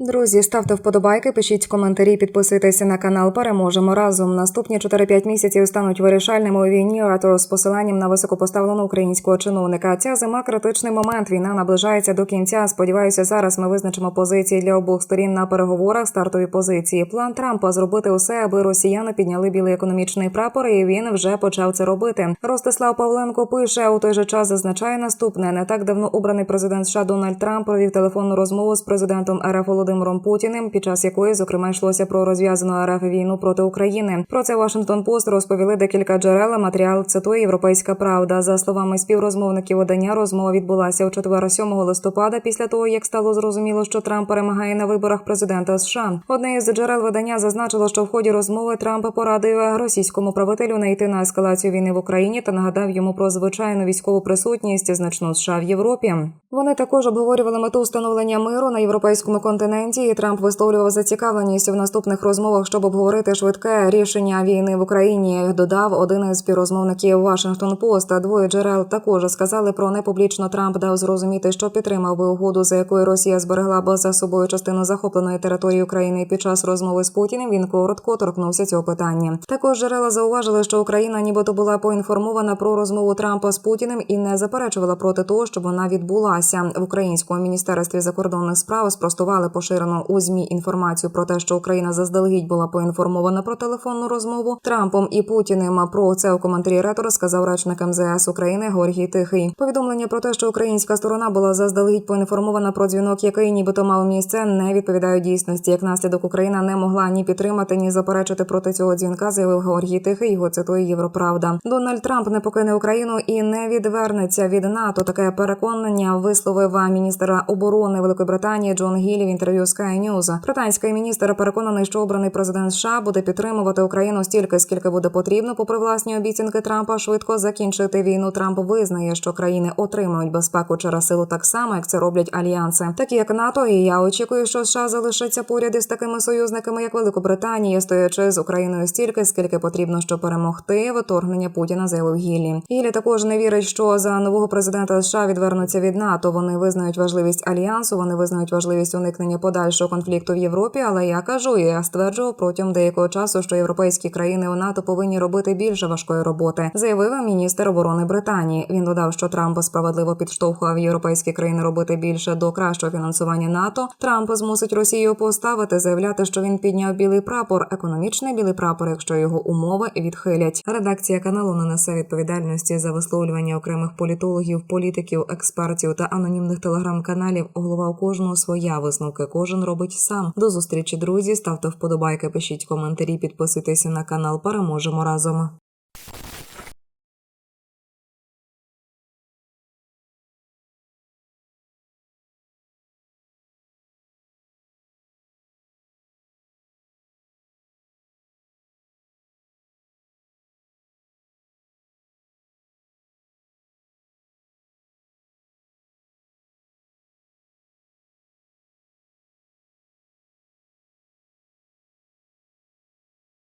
Друзі, ставте вподобайки, пишіть коментарі, підписуйтеся на канал. Переможемо разом. Наступні 4-5 місяців стануть вирішальними у війні. Ратор з посиланням на високопоставленого українського чиновника. Ця зима критичний момент. Війна наближається до кінця. Сподіваюся, зараз ми визначимо позиції для обох сторін на переговорах. Стартові позиції. План Трампа зробити усе, аби росіяни підняли білий економічний прапор, і він вже почав це робити. Ростислав Павленко пише у той же час. Зазначає наступне: не так давно обраний президент США Дональд Трамп провів телефонну розмову з президентом РФ Володимиром Путіним, під час якої зокрема йшлося про розв'язану РФ війну проти України. Про це Вашингтон Пост розповіли декілька джерел. Матеріал цитує Європейська Правда. За словами співрозмовників видання, розмова відбулася у четвер 7 листопада. Після того як стало зрозуміло, що Трамп перемагає на виборах президента США. Одне із джерел видання зазначило, що в ході розмови Трамп порадив російському правителю не йти на ескалацію війни в Україні та нагадав йому про звичайну військову присутність значну США в Європі. Вони також обговорювали мету встановлення миру на європейському континенті. І Трамп висловлював зацікавленість в наступних розмовах, щоб обговорити швидке рішення війни в Україні. Додав один із співрозмовників Вашингтон Пост. Двоє джерел також сказали про непублічно Трамп дав зрозуміти, що підтримав би угоду, за якою Росія зберегла б за собою частину захопленої території України. Під час розмови з Путіним він коротко торкнувся цього питання. Також джерела зауважили, що Україна, нібито була поінформована про розмову Трампа з Путіним і не заперечувала проти того, щоб вона відбулася в українському міністерстві закордонних справ. Спростували поширену у змі інформацію про те, що Україна заздалегідь була поінформована про телефонну розмову Трампом і Путіним. Про це у коментарі ретора сказав речник МЗС України Георгій Тихий. Повідомлення про те, що українська сторона була заздалегідь поінформована про дзвінок, який нібито мав місце, не відповідають дійсності. Як наслідок Україна не могла ні підтримати, ні заперечити проти цього дзвінка, заявив Георгій Тихий. Його цитує Європравда. Дональд Трамп не покине Україну і не відвернеться від НАТО. Таке переконання висловив міністр оборони Великої Британії Джон Гілі в інтерв'ю Sky News. Британський міністр переконаний, що обраний президент США буде підтримувати Україну стільки, скільки буде потрібно, попри власні обіцянки Трампа швидко закінчити війну. Трамп визнає, що країни отримають безпеку через силу так само, як це роблять альянси, такі як НАТО. І я очікую, що США залишаться поряд із такими союзниками, як Великобританія, стоячи з Україною стільки, скільки потрібно, щоб перемогти вторгнення Путіна, заявив Гілі. Гілі також не вірить, що за нового президента США відвернуться від НАТО. Вони визнають важливість альянсу. Вони визнають важливість уникнення подальшого конфлікту в Європі. Але я кажу, і я стверджував протягом деякого часу, що європейські країни у НАТО повинні робити більше важкої роботи, заявив міністр оборони Британії. Він додав, що Трамп справедливо підштовхував європейські країни робити більше до кращого фінансування НАТО. Трамп змусить Росію поставити, заявляти, що він підняв білий прапор, економічний білий прапор, якщо його умови відхилять. Редакція каналу не несе відповідальності за висловлювання окремих політологів, політиків, експертів та анонімних телеграм-каналів. Голова кожного своя висновки. Кожен робить сам. До зустрічі, друзі. Ставте вподобайки, пишіть коментарі, підписуйтеся на канал. Переможемо разом.